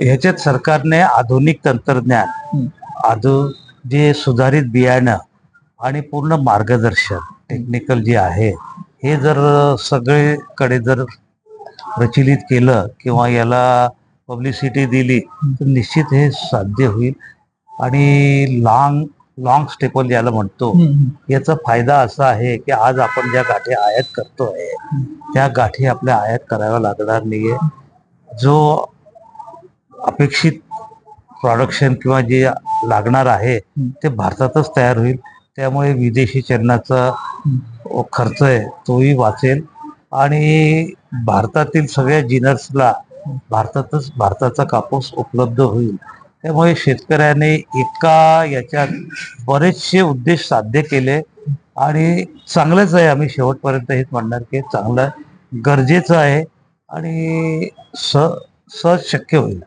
ह्याच्यात सरकारने आधुनिक तंत्रज्ञान. आधु जे सुधारित बियाणं आणि पूर्ण मार्गदर्शन टेक्निकल जे आहे हे जर सगळीकडे जर प्रचलित केलं किंवा याला पब्लिसिटी दिली तर निश्चित हे साध्य होईल आणि लॉंग लॉंग स्टेपल ज्याला म्हणतो. याचा फायदा असा आहे की आज आपण ज्या गाठी आयात करतोय त्या गाठी आपल्या आयात कराव्या लागणार नाहीये जो अपेक्षित प्रोडक्शन किंवा जे लागणार आहे ते भारतातच तयार होईल. त्यामुळे विदेशी चलनाचा खर्च आहे तोही वाचेल. आणि भारतातील सगळ्या जिनर्सला भारतातच भारताचा कापूस उपलब्ध होईल. त्यामुळे शेतकऱ्याने एका याच्यात बरेचसे उद्देश साध्य केले. आणि चांगलंच आहे आम्ही शेवटपर्यंत हेच म्हणणार की चांगलं गरजेचं आहे. आणि स सहज शक्य होईल.